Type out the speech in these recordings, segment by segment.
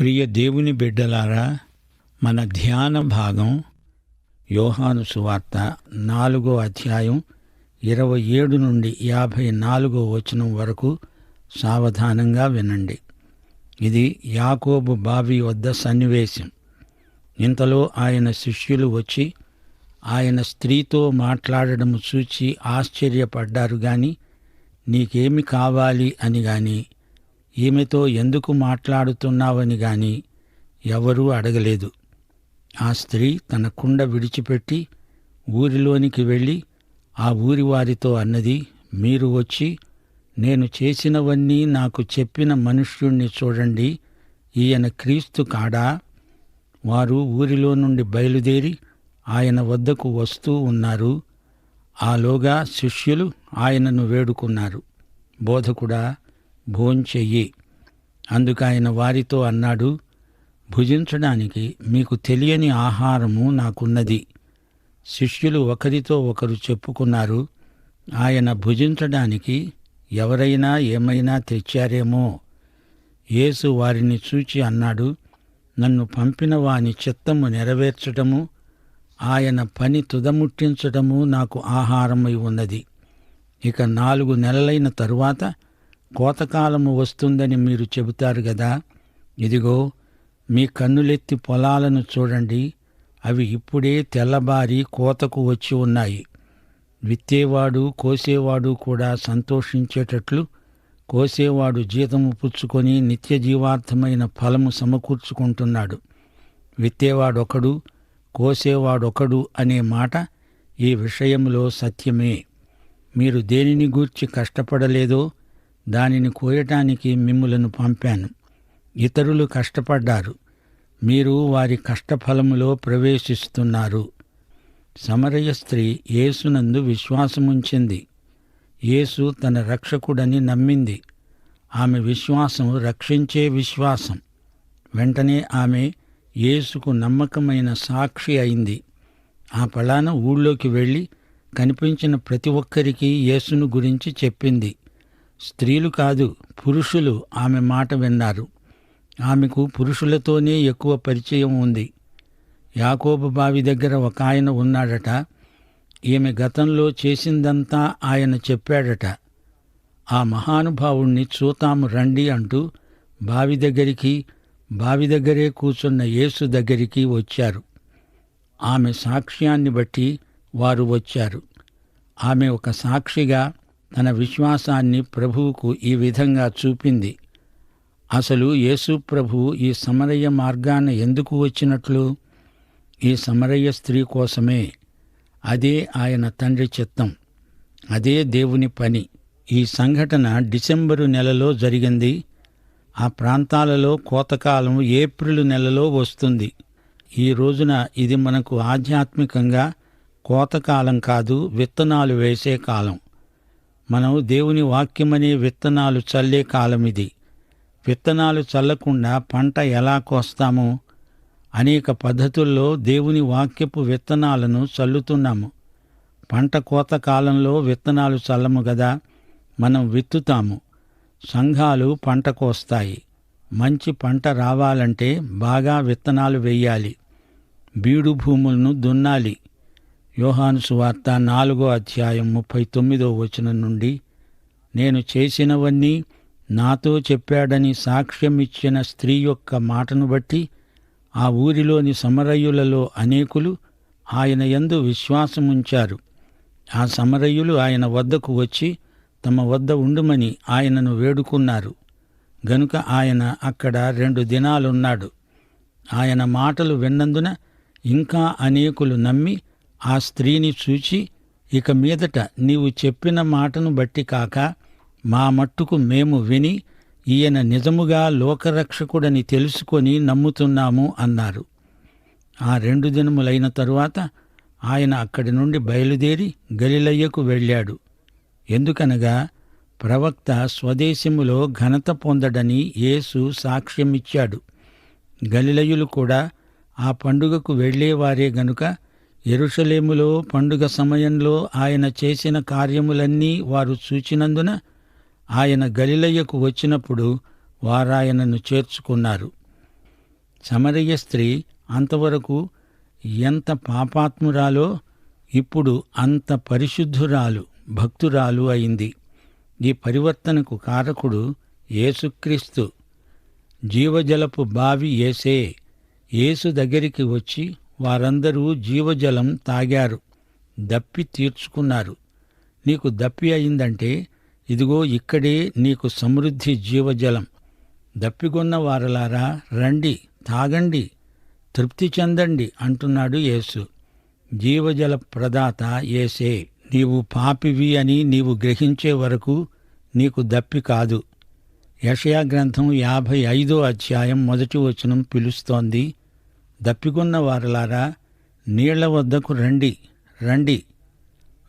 ప్రియ దేవుని బిడ్డలారా మన ధ్యాన భాగం యోహాను సువార్త నాలుగో అధ్యాయం ఇరవై ఏడు నుండి యాభై నాలుగో వచనం వరకు సావధానంగా వినండి. ఇది యాకోబు బావి వద్ద సన్నివేశం. ఇంతలో ఆయన శిష్యులు వచ్చి ఆయన స్త్రీతో మాట్లాడడం చూచి ఆశ్చర్యపడ్డారు గాని నీకేమి కావాలి? అని గాని ఈమెతో ఎందుకు మాట్లాడుతున్నావని గాని ఎవరూ అడగలేదు. ఆ స్త్రీ తన కుండ విడిచిపెట్టి ఊరిలోనికి వెళ్ళి ఆ ఊరి వారితో అన్నది మీరు వచ్చి నేను చేసినవన్నీ నాకు చెప్పిన మనుష్యుణ్ణి చూడండి ఈయన క్రీస్తు కాడా? వారు ఊరిలో నుండి బయలుదేరి ఆయన వద్దకు వస్తూ ఉన్నారు. ఆలోగా శిష్యులు ఆయనను వేడుకున్నారు. బోధకుడా భోంచెయ్యి. అందుకఆయన వారితో అన్నాడు భుజించడానికి మీకు తెలియని ఆహారము నాకున్నది. శిష్యులు ఒకరితో ఒకరు చెప్పుకున్నారు ఆయన భుజించడానికి ఎవరైనా ఏమైనా తెచ్చారేమో. యేసు వారిని చూచి అన్నాడు నన్ను పంపిన వాని చిత్తము నెరవేర్చటము ఆయన పని తుదముట్టించటము నాకు ఆహారమై ఉన్నది. ఇక నాలుగు నెలలైన తరువాత కోతకాలము వస్తుందని మీరు చెబుతారు కదా ఇదిగో మీ కన్నులెత్తి పొలాలను చూడండి. అవి ఇప్పుడే తెల్లబారి కోతకు వచ్చి ఉన్నాయి. విత్తేవాడు కోసేవాడు కూడా సంతోషించేటట్లు కోసేవాడు జీతము పుచ్చుకొని నిత్య జీవార్థమైన ఫలము సమకూర్చుకుంటున్నాడు. విత్తేవాడొకడు కోసేవాడొకడు అనే మాట ఈ విషయంలో సత్యమే. మీరు దేనిని గూర్చి కష్టపడలేదో దానిని కోయటానికి మిమ్ములను పంపాను. ఇతరులు కష్టపడ్డారు. మీరు వారి కష్టఫలములో ప్రవేశిస్తున్నారు. సమరయ స్త్రీ యేసునందు విశ్వాసముంచింది. యేసు తన రక్షకుడని నమ్మింది. ఆమె విశ్వాసం రక్షించే విశ్వాసం. వెంటనే ఆమె యేసుకు నమ్మకమైన సాక్షి అయింది. ఆ పలాన ఊళ్ళోకి వెళ్ళి కనిపించిన ప్రతి ఒక్కరికి యేసును గురించి చెప్పింది. స్త్రీలు కాదు పురుషులు ఆమె మాట విన్నారు. ఆమెకు పురుషులతోనే ఎక్కువ పరిచయం ఉంది. యాకోబు బావి దగ్గర ఒక ఆయన ఉన్నాడట. ఈమె గతంలో చేసిందంతా ఆయన చెప్పాడట. ఆ మహానుభావుణ్ణి చూతాము రండి అంటూ బావి దగ్గరికి బావి దగ్గరే కూర్చున్న యేసు దగ్గరికి వచ్చారు. ఆమె సాక్ష్యాన్ని బట్టి వారు వచ్చారు. ఆమె ఒక సాక్షిగా తన విశ్వాసాన్ని ప్రభువుకు ఈ విధంగా చూపింది. అసలు యేసు ప్రభు ఈ సమరయ్య మార్గాన ఎందుకు వచ్చినట్లు? ఈ సమరయ్య స్త్రీ కోసమే. అదే ఆయన తండ్రి చిత్తం. అదే దేవుని పని. ఈ సంఘటన డిసెంబరు నెలలో జరిగింది. ఆ ప్రాంతాలలో కోతకాలం ఏప్రిల్ నెలలో వస్తుంది. ఈ రోజున ఇది మనకు ఆధ్యాత్మికంగా కోతకాలం కాదు విత్తనాలు వేసే కాలం. మనం దేవుని వాక్యమనే విత్తనాలు చల్లే కాలం ఇది విత్తనాలు చల్లకుండా పంట ఎలా కోస్తామో? అనేక పద్ధతుల్లో దేవుని వాక్యపు విత్తనాలను చల్లుతున్నాము. పంట కోత కాలంలో విత్తనాలు చల్లము గదా? మనం విత్తుతాము. సంఘాలు పంట కోస్తాయి. మంచి పంట రావాలంటే బాగా విత్తనాలు వెయ్యాలి బీడు భూములను దున్నాలి. యోహాను సువార్త నాలుగో అధ్యాయం ముప్పై తొమ్మిదో వచనం నుండి నేను చేసినవన్నీ నాతో చెప్పాడని సాక్ష్యమిచ్చిన స్త్రీ యొక్క మాటను బట్టి ఆ ఊరిలోని సమరయులలో అనేకులు ఆయన యందు విశ్వాసముంచారు. ఆ సమరయులు ఆయన వద్దకు వచ్చి తమ వద్ద ఉండుమని ఆయనను వేడుకున్నారు. గనుక ఆయన అక్కడ రెండు దినాలున్నాడు. ఆయన మాటలు విన్నందున ఇంకా అనేకులు నమ్మి ఆ స్త్రీని చూచి ఇక మీదట నీవు చెప్పిన మాటను బట్టి కాక మా మట్టుకు మేము విని ఈయన నిజముగా లోకరక్షకుడని తెలుసుకొని నమ్ముతున్నాము అన్నారు. ఆ రెండు దినములైన తరువాత ఆయన అక్కడి నుండి బయలుదేరి గలిలయ్యకు వెళ్ళాడు. ఎందుకనగా ప్రవక్త స్వదేశములో ఘనత పొందడని యేసు సాక్ష్యమిచ్చాడు. గలిలయులు కూడా ఆ పండుగకు వెళ్ళేవారే గనుక ఎరుషలేములో పండుగ సమయంలో ఆయన చేసిన కార్యములన్నీ వారు చూచినందున ఆయన గలిలయ్యకు వచ్చినప్పుడు వారాయనను చేర్చుకున్నారు. సమరయ్య స్త్రీ అంతవరకు ఎంత పాపాత్మురాలో ఇప్పుడు అంత పరిశుద్ధురాలు భక్తురాలు అయింది. ఈ పరివర్తనకు కారకుడు యేసుక్రీస్తు. జీవజలపు బావి ఏసే యేసు దగ్గరికి వచ్చి వారందరూ జీవజలం తాగారు. దప్పి తీర్చుకున్నారు. నీకు దప్పి అయిందంటే ఇదిగో ఇక్కడే నీకు సమృద్ధి జీవజలం. దప్పిగొన్న వారలారా రండి తాగండి తృప్తి చెందండి అంటున్నాడు యేసు. జీవజల ప్రదాత ఏసే నీవు పాపివి అని నీవు గ్రహించే వరకు నీకు దప్పి కాదు. యషయా గ్రంథం యాభై ఐదో అధ్యాయం మొదటి వచనం పిలుస్తోంది. దప్పికున్న వారలారా నీళ్ళ వద్దకు రండి రండి.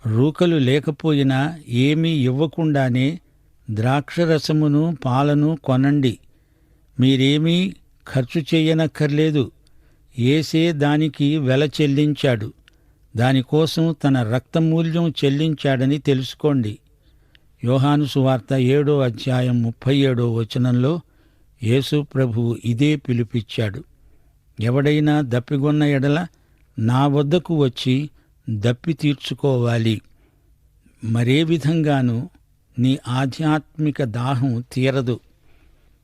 రూకలు లేకపోయినా ఏమీ ఇవ్వకుండానే ద్రాక్షరసమును పాలను కొనండి. మీరేమీ ఖర్చు చేయనక్కర్లేదు. ఏసే దానికి వెల చెల్లించాడు. దానికోసం తన రక్తమూల్యం చెల్లించాడని తెలుసుకోండి. యోహాను సువార్త ఏడో అధ్యాయం ముప్పై ఏడో వచనంలో యేసు ప్రభువు ఇదే పిలుపిచ్చాడు ఎవడైనా దప్పిగొన్న ఎడల నా వద్దకు వచ్చి దప్పి తీర్చుకోవాలి. మరే విధంగానూ నీ ఆధ్యాత్మిక దాహం తీరదు.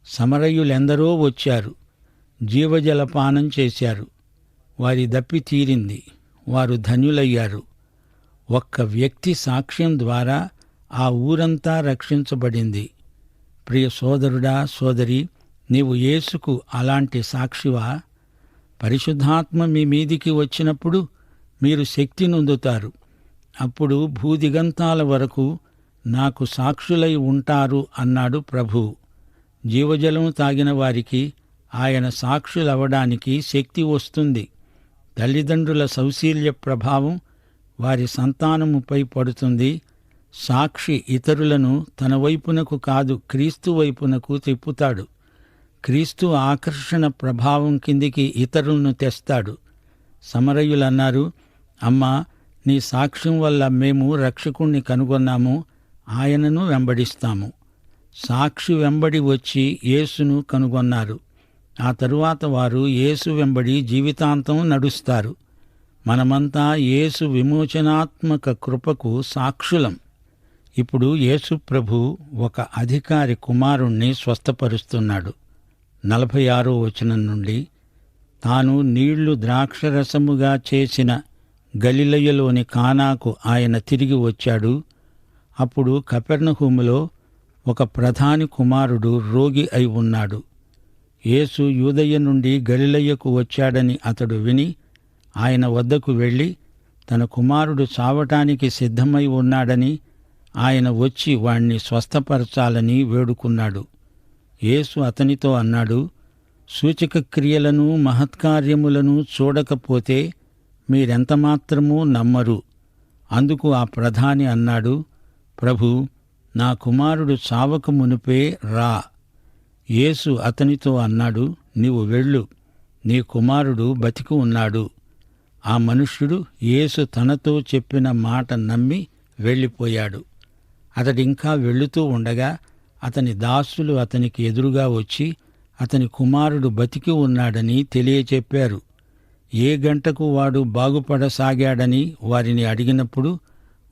సమరయులెందరో వచ్చారు. జీవజలపానం చేశారు. వారి దప్పి తీరింది. వారు ధన్యులయ్యారు ఒక్క వ్యక్తి సాక్ష్యం ద్వారా ఆ ఊరంతా రక్షించబడింది. ప్రియ సోదరుడా సోదరి నీవు యేసుకు అలాంటి సాక్షివా? పరిశుద్ధాత్మ మీ మీదికి వచ్చినప్పుడు మీరు శక్తి నొందుతారు. అప్పుడు భూదిగంతాల వరకు నాకు సాక్షులై ఉంటారు అన్నాడు ప్రభువు జీవజలం తాగిన వారికి ఆయన సాక్షులవడానికి శక్తి వస్తుంది. తల్లిదండ్రుల సౌశీల్య ప్రభావం వారి సంతానముపై పడుతుంది. సాక్షి ఇతరులను తన వైపునకు కాదు క్రీస్తు వైపునకు తిప్పుతాడు. క్రీస్తు ఆకర్షణ ప్రభావం కిందికి ఇతరులను తెస్తాడు. సమరయులన్నారు అమ్మా నీ సాక్ష్యం వల్ల మేము రక్షకుణ్ణి కనుగొన్నాము ఆయనను వెంబడిస్తాము. సాక్షి వెంబడి వచ్చి యేసును కనుగొన్నారు. ఆ తరువాత వారు యేసు వెంబడి జీవితాంతం నడుస్తారు. మనమంతా యేసు విమోచనాత్మక కృపకు సాక్షులం. ఇప్పుడు యేసు ప్రభు ఒక అధికారి కుమారుణ్ణి స్వస్థపరుస్తున్నాడు. నలభై ఆరో వచనం నుండి తాను నీళ్ళు ద్రాక్షరసముగా చేసిన గలిలయలోని కానాకు ఆయన తిరిగి వచ్చాడు. అప్పుడు కపెర్ణహూములో ఒక ప్రధాని కుమారుడు రోగి అయి ఉన్నాడు. యేసు యూదయ్య నుండి గలిలయ్యకు వచ్చాడని అతడు విని ఆయన వద్దకు వెళ్ళి తన కుమారుడు చావటానికి సిద్ధమై ఉన్నాడని ఆయన వచ్చి వాణ్ణి స్వస్థపరచాలని వేడుకున్నాడు. యేసు అతనితో అన్నాడు సూచక క్రియలను మహత్కార్యములను చూడకపోతే మీరెంతమాత్రమూ నమ్మరు. అందుకు ఆ ప్రధాని అన్నాడు ప్రభు నా కుమారుడు చావక మునిపే రా. యేసు అతనితో అన్నాడు నీవు వెళ్ళు నీ కుమారుడు బతికి ఉన్నాడు. ఆ మనుష్యుడు యేసు తనతో చెప్పిన మాట నమ్మి వెళ్ళిపోయాడు. అతడింకా వెళుతూ ఉండగా అతని దాసులు అతనికి ఎదురుగా వచ్చి అతని కుమారుడు బతికి ఉన్నాడని తెలియచెప్పారు. ఏ గంటకు వాడు బాగుపడసాగాడని వారిని అడిగినప్పుడు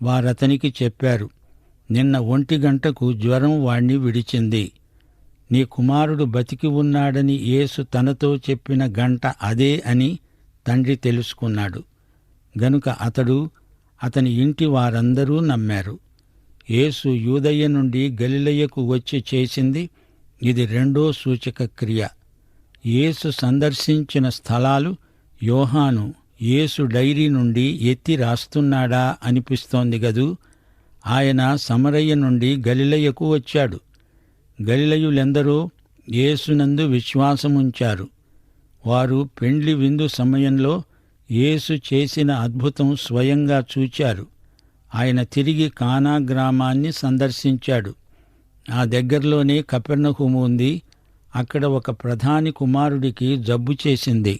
వారతనికి చెప్పారు. నిన్న ఒంటి గంటకు జ్వరం వాణ్ణి విడిచింది. నీ కుమారుడు బతికి ఉన్నాడని యేసు తనతో చెప్పిన గంట అదే అని తండ్రి తెలుసుకున్నాడు. గనుక అతడు అతని ఇంటి వారందరూ నమ్మారు. యేసు యూదయ్య నుండి గలిలయ్యకు వచ్చి చేసింది ఇది రెండో సూచక క్రియ. యేసు సందర్శించిన స్థలాలు యోహాను యేసు డైరీ నుండి ఎత్తి రాస్తున్నాడా అనిపిస్తోంది గదూ. ఆయన సమరయ్య నుండి గలిలయ్యకు వచ్చాడు. గలిలయులెందరో యేసునందు విశ్వాసముంచారు. వారు పెండ్లి విందు సమయంలో యేసు చేసిన అద్భుతం స్వయంగా చూచారు. ఆయన తిరిగి కానా గ్రామాన్ని సందర్శించాడు. ఆ దగ్గరలోనే కపెర్ణహుము ఉంది. అక్కడ ఒక ప్రధాని కుమారుడికి జబ్బు చేసింది.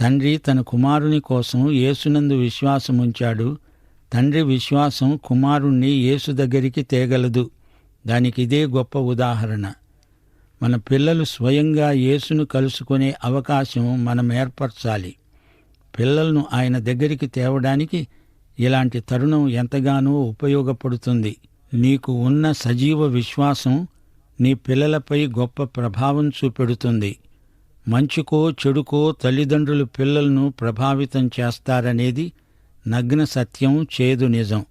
తండ్రి తన కుమారుని కోసం యేసునందు విశ్వాసముంచాడు. తండ్రి విశ్వాసం కుమారుణ్ణి యేసు దగ్గరికి తేగలదు. దానికి ఇదే గొప్ప ఉదాహరణ. మన పిల్లలు స్వయంగా యేసును కలుసుకునే అవకాశం మనం ఏర్పరచాలి. పిల్లలను ఆయన దగ్గరికి తేవడానికి ఇలాంటి తరుణం ఎంతగానో ఉపయోగపడుతుంది. నీకు ఉన్న సజీవ విశ్వాసం నీ పిల్లలపై గొప్ప ప్రభావం చూపెడుతుంది. మంచుకో చెడుకో తల్లిదండ్రులు పిల్లలను ప్రభావితం చేస్తారనేది నగ్న సత్యం చేదు నిజం.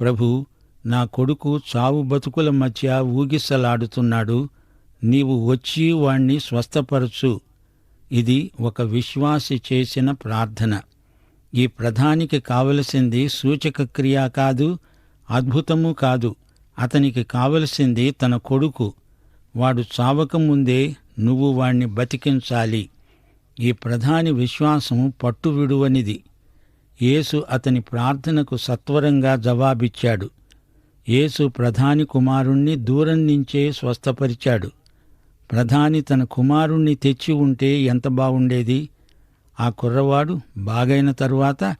ప్రభు నా కొడుకు చావు బతుకుల మధ్య ఊగిసలాడుతున్నాడు. నీవు వచ్చి వాణ్ణి స్వస్థపరచు. ఇది ఒక విశ్వాసి చేసిన ప్రార్థన. ఈ ప్రధానికి కావలసింది సూచక క్రియ కాదు అద్భుతము కాదు. అతనికి కావలసింది తన కొడుకు. వాడు చావకముందే నువ్వు వాణ్ణి బతికించాలి. ఈ ప్రధాని విశ్వాసం పట్టు విడువనిది యేసు అతని ప్రార్థనకు సత్వరంగా జవాబిచ్చాడు. యేసు ప్రధాని కుమారుణ్ణి దూరం నుంచే స్వస్థపరిచాడు. ప్రధాని తన కుమారుణ్ణి తెచ్చి ఉంటే ఎంత బాగుండేది ఆ కుర్రవాడు బాగైన తరువాత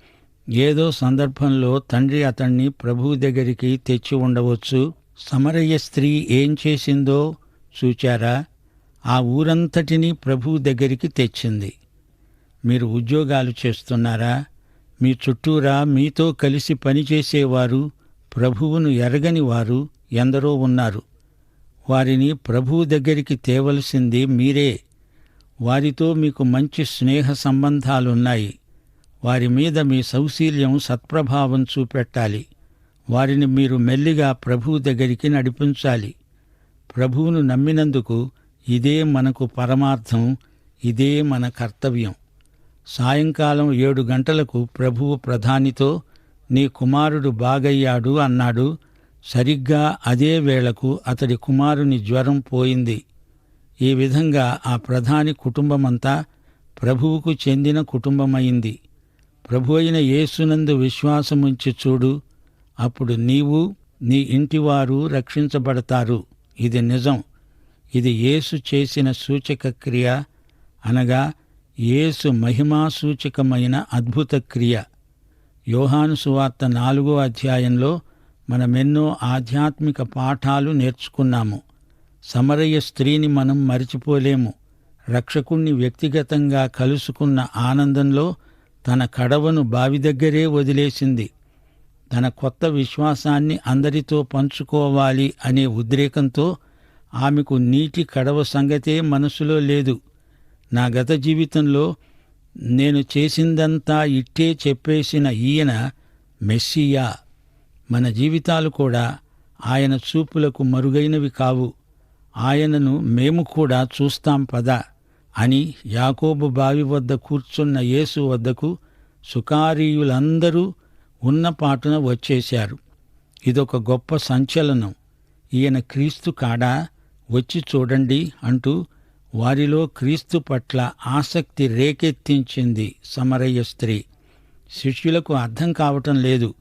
ఏదో సందర్భంలో తండ్రి అతణ్ణి ప్రభువు దగ్గరికి తెచ్చి ఉండవచ్చు. సమరయ్య స్త్రీ ఏం చేసిందో చూచారా? ఆ ఊరంతటినీ ప్రభువు దగ్గరికి తెచ్చింది. మీరు ఉద్యోగాలు చేస్తున్నారా? మీ చుట్టూరా మీతో కలిసి పనిచేసేవారు ప్రభువును ఎరగని వారు ఎందరో ఉన్నారు. వారిని ప్రభువు దగ్గరికి తేవలసింది మీరే. వారితో మీకు మంచి స్నేహ సంబంధాలున్నాయి. వారి మీద మీ సౌశీల్యం సత్ప్రభావం చూపెట్టాలి. వారిని మీరు మెల్లిగా ప్రభువు దగ్గరికి నడిపించాలి. ప్రభువును నమ్మినందుకు ఇదే మనకు పరమార్థం ఇదే మన కర్తవ్యం. సాయంకాలం ఏడు గంటలకు ప్రభువు ప్రధానితో నీ కుమారుడు బాగయ్యాడు అన్నాడు. సరిగ్గా అదే వేళకు అతడి కుమారుని జ్వరం పోయింది. ఈ విధంగా ఆ ప్రధాని కుటుంబమంతా ప్రభువుకు చెందిన కుటుంబమైంది. ప్రభు అయిన యేసునందు విశ్వాసముంచి చూడు అప్పుడు నీవు నీ ఇంటివారు రక్షించబడతారు. ఇది నిజం. ఇది యేసు చేసిన సూచక క్రియ అనగా యేసు మహిమా సూచకమైన అద్భుత క్రియ. యోహాను సువార్త నాలుగో అధ్యాయంలో మనమెన్నో ఆధ్యాత్మిక పాఠాలు నేర్చుకున్నాము. సమరయ్య స్త్రీని మనం మరిచిపోలేము. రక్షకుణ్ణి వ్యక్తిగతంగా కలుసుకున్న ఆనందంలో తన కడవను బావి దగ్గరే వదిలేసింది. తన కొత్త విశ్వాసాన్ని అందరితో పంచుకోవాలి అనే ఉద్రేకంతో ఆమెకు నీటి కడవ సంగతే మనసులో లేదు. నా గత జీవితంలో నేను చేసిందంతా ఇట్టే చెప్పేసిన ఈయన మెస్సియా. మన జీవితాలు కూడా ఆయన చూపులకు మరుగైనవి కావు. ఆయనను మేము కూడా చూస్తాం పద అని యాకోబు బావి వద్ద కూర్చున్న యేసు వద్దకు సుకారీయులందరూ ఉన్న పాటున వచ్చేశారు. ఇదొక గొప్ప సంచలనం. ఈయన క్రీస్తు కాడా? వచ్చి చూడండి అంటూ వారిలో క్రీస్తు పట్ల ఆసక్తి రేకెత్తించింది సమరయ్య స్త్రీ. శిష్యులకు అర్థం కావటం లేదు.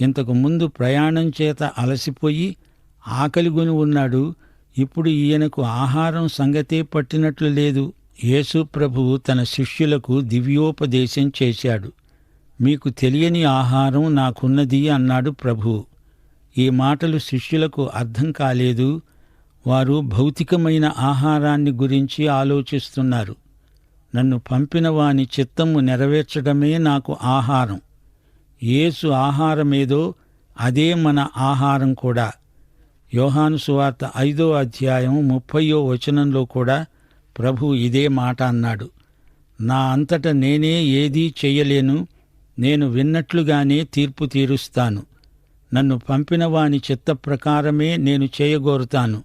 ఇంతకు ముందు ప్రయాణం చేత అలసిపోయి ఆకలిగొని ఉన్నాడు ఇప్పుడు ఈయనకు ఆహారం సంగతే పట్టినట్లు లేదు. యేసు ప్రభువు తన శిష్యులకు దివ్యోపదేశం చేశాడు. మీకు తెలియని ఆహారం నాకున్నది అన్నాడు ప్రభువు. ఈ మాటలు శిష్యులకు అర్థం కాలేదు. వారు భౌతికమైన ఆహారాన్ని గురించి ఆలోచిస్తున్నారు. నన్ను పంపిన వాని చిత్తము నెరవేర్చడమే నాకు ఆహారం. ఏసు ఆహారమేదో అదే మన ఆహారం కూడా. యోహాను సువార్త ఐదో అధ్యాయం ముప్పయో వచనంలో కూడా ప్రభు ఇదే మాట అన్నాడు. నా అంతట నేనే ఏదీ చెయ్యలేను నేను విన్నట్లుగానే తీర్పు తీరుస్తాను. నన్ను పంపిన వాని చిత్త ప్రకారమే నేను చేయగోరుతాను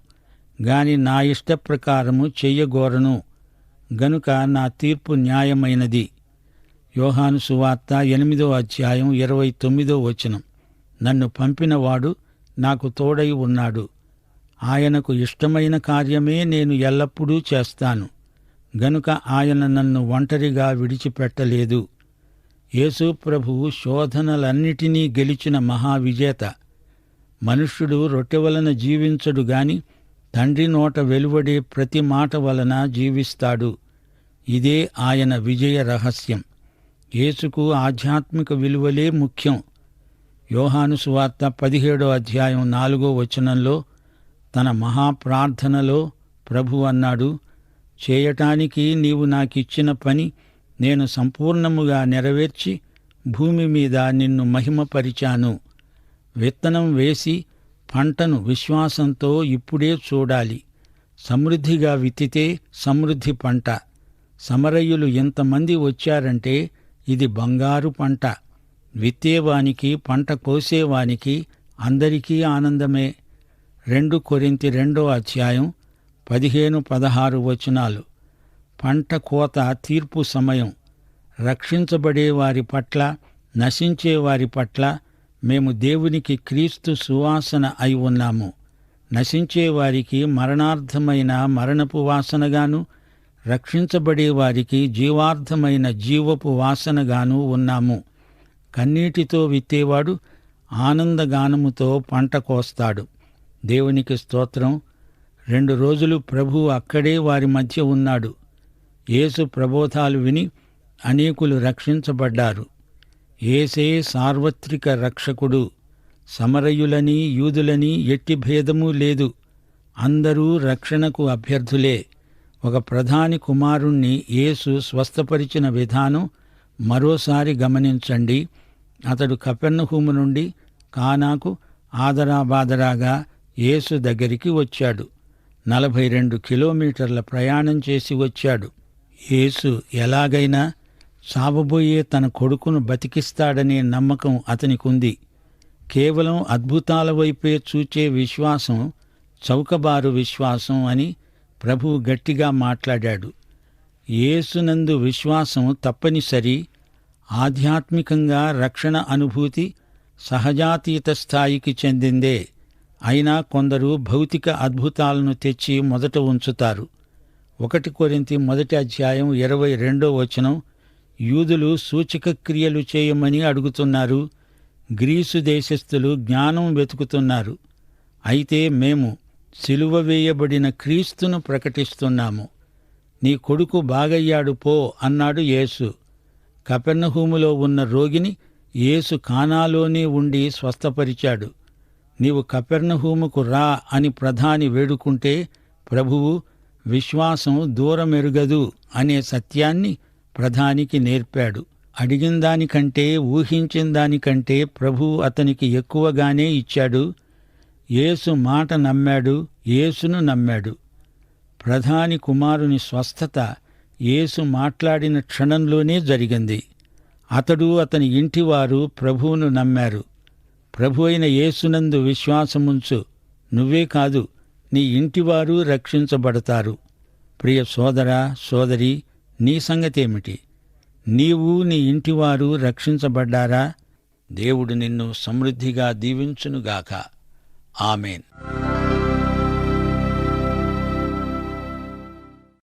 గాని నా ఇష్ట ప్రకారము చెయ్యగోరను గనుక నా తీర్పు న్యాయమైనది. యోహాను సువార్త ఎనిమిదో అధ్యాయం ఇరవై తొమ్మిదో వచనం. నన్ను పంపినవాడు నాకు తోడై ఉన్నాడు. ఆయనకు ఇష్టమైన కార్యమే నేను ఎల్లప్పుడూ చేస్తాను. గనుక ఆయన నన్ను ఒంటరిగా విడిచిపెట్టలేదు. యేసు ప్రభువు శోధనలన్నిటినీ గెలిచిన మహావిజేత. మనుష్యుడు రొట్టె వలన జీవించడు గాని తండ్రి నోట వెలువడే ప్రతి మాట వలన జీవిస్తాడు. ఇదే ఆయన విజయ రహస్యం. యేసుకు ఆధ్యాత్మిక విలువలే ముఖ్యం. యోహాను సువార్త పదిహేడో అధ్యాయం నాలుగో వచనంలో తన మహాప్రార్థనలో ప్రభు అన్నాడు చేయటానికి నీవు నాకిచ్చిన పని నేను సంపూర్ణముగా నెరవేర్చి భూమి మీద నిన్ను మహిమపరిచాను. విత్తనం వేసి పంటను విశ్వాసంతో ఇప్పుడే చూడాలి. సమృద్ధిగా విత్తితే సమృద్ధి పంట. సమరయ్యులు ఎంతమంది వచ్చారంటే ఇది బంగారు పంట. విత్తేవానికి పంట కోసేవానికి అందరికీ ఆనందమే. రెండు కొరింతి రెండో అధ్యాయం పదిహేను పదహారు వచనాలు. పంట కోత తీర్పు సమయం. రక్షించబడే వారి పట్ల నశించే వారి పట్ల మేము దేవునికి క్రీస్తు సువాసన అయి ఉన్నాము. నశించే వారికి మరణార్థమైన మరణపు వాసనగాను రక్షించబడే వారికి జీవార్థమైన జీవపు వాసనగాను ఉన్నాము. కన్నీటితో విత్తేవాడు ఆనందగానముతో పంట కోస్తాడు. దేవునికి స్తోత్రం. రెండు రోజులు ప్రభు అక్కడే వారి మధ్య ఉన్నాడు. యేసు ప్రబోధాలు విని అనేకులు రక్షించబడ్డారు. ఏసే సార్వత్రిక రక్షకుడు. సమరయులని యూదులని ఎట్టి భేదమూ లేదు. అందరూ రక్షణకు అభ్యర్థులే. ఒక ప్రధాని కుమారుణ్ణి యేసు స్వస్థపరిచిన విధానం మరోసారి గమనించండి. అతడు కపెన్నహూము నుండి కానాకు ఆదరాబాదరాగా యేసు దగ్గరికి వచ్చాడు. నలభై రెండు కిలోమీటర్ల ప్రయాణం చేసి వచ్చాడు. యేసు ఎలాగైనా సాబబోయే తన కొడుకును బతికిస్తాడనే నమ్మకం అతనికుంది. కేవలం అద్భుతాల వైపే చూచే విశ్వాసం చౌకబారు విశ్వాసం అని ప్రభువు గట్టిగా మాట్లాడాడు. యేసునందు విశ్వాసం తప్పనిసరి ఆధ్యాత్మికంగా రక్షణ అనుభూతి సహజాతీత స్థాయికి చెందిందే. అయినా కొందరు భౌతిక అద్భుతాలను తెచ్చి మొదట ఉంచుతారు. ఒకటి కొరింతి మొదటి అధ్యాయం ఇరవై రెండో వచనం యూదులు సూచక క్రియలు చేయమని అడుగుతున్నారు. గ్రీసు దేశస్థులు జ్ఞానం వెతుకుతున్నారు. అయితే మేము సిలువ వేయబడిన క్రీస్తును ప్రకటిస్తున్నాము. నీ కొడుకు బాగయ్యాడు పో అన్నాడు యేసు. కపెర్నహూములో ఉన్న రోగిని యేసు కానాలోనే ఉండి స్వస్థపరిచాడు. నీవు కపెర్నహూముకు రా అని ప్రధాని వేడుకుంటే ప్రభువు విశ్వాసం దూరమెరుగదు అనే సత్యాన్ని ప్రధానికి నేర్పాడు. అడిగిన దానికంటే ఊహించిన దానికంటే ప్రభువు అతనికి ఎక్కువగానే ఇచ్చాడు. యేసు మాట నమ్మాడు యేసును నమ్మాడు. ప్రధాని కుమారుని స్వస్థత యేసు మాట్లాడిన క్షణంలోనే జరిగింది. అతడు అతని ఇంటివారు ప్రభువును నమ్మారు. ప్రభు అయిన యేసునందు విశ్వాసముంచు నువ్వే కాదు నీ ఇంటివారు రక్షించబడతారు. ప్రియ సోదరా సోదరి నీ సంగతేమిటి? నీవు నీ ఇంటివారు రక్షించబడ్డారా? దేవుడు నిన్ను సమృద్ధిగా దీవించునుగాక. ఆమెన్.